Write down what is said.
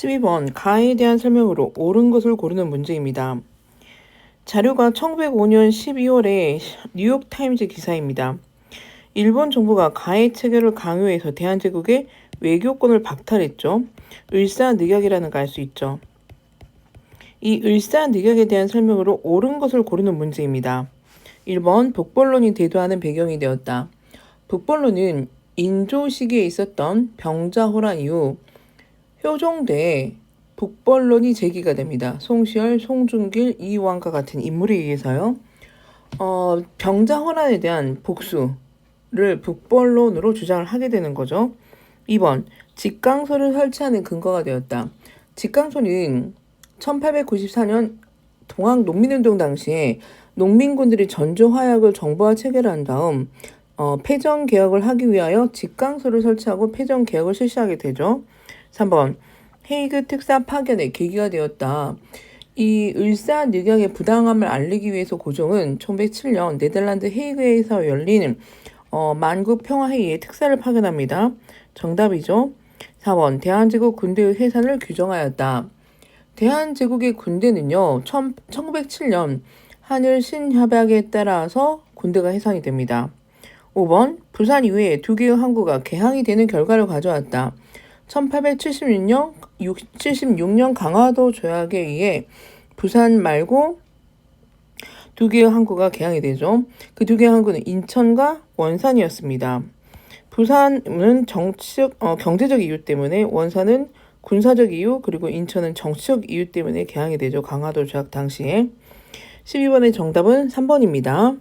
12번 가에 대한 설명으로 옳은 것을 고르는 문제입니다. 자료가 1905년 12월에 뉴욕타임즈 기사입니다. 일본 정부가 가해 체결을 강요해서 대한제국의 외교권을 박탈했죠. 을사늑약이라는 걸 알 수 있죠. 이 을사늑약에 대한 설명으로 옳은 것을 고르는 문제입니다. 1번 북벌론이 대두하는 배경이 되었다. 북벌론은 인조 시기에 있었던 병자호란 이후 효종대에 북벌론이 제기가 됩니다. 송시열, 송중길, 이왕과 같은 인물에 의해서요. 어, 병자호란에 대한 복수를 북벌론으로 주장을 하게 되는 거죠. 2번 직강소를 설치하는 근거가 되었다. 직강소는 1894년 동학 농민운동 당시에 농민군들이 전조 화약을 정부와 체결한 다음 어, 패전 개혁을 하기 위하여 직강소를 설치하고 패전 개혁을 실시하게 되죠. 3번 헤이그 특사 파견의 계기가 되었다. 이 을사 늑약의 부당함을 알리기 위해서 고종은 1907년 네덜란드 헤이그에서 열린 어, 만국 평화회의에 특사를 파견합니다. 정답이죠. 4번 대한제국 군대의 해산을 규정하였다. 대한제국의 군대는요, 1907년 한일 신협약에 따라서 군대가 해산이 됩니다. 5번 부산 이후에 두 개의 항구가 개항이 되는 결과를 가져왔다. 1876년 76년 강화도 조약에 의해 부산 말고 두 개의 항구가 개항이 되죠. 그 두 개의 항구는 인천과 원산이었습니다. 부산은 정치적 어, 경제적 이유 때문에 원산은 군사적 이유 그리고 인천은 정치적 이유 때문에 개항이 되죠. 강화도 조약 당시에 12번의 정답은 3번입니다.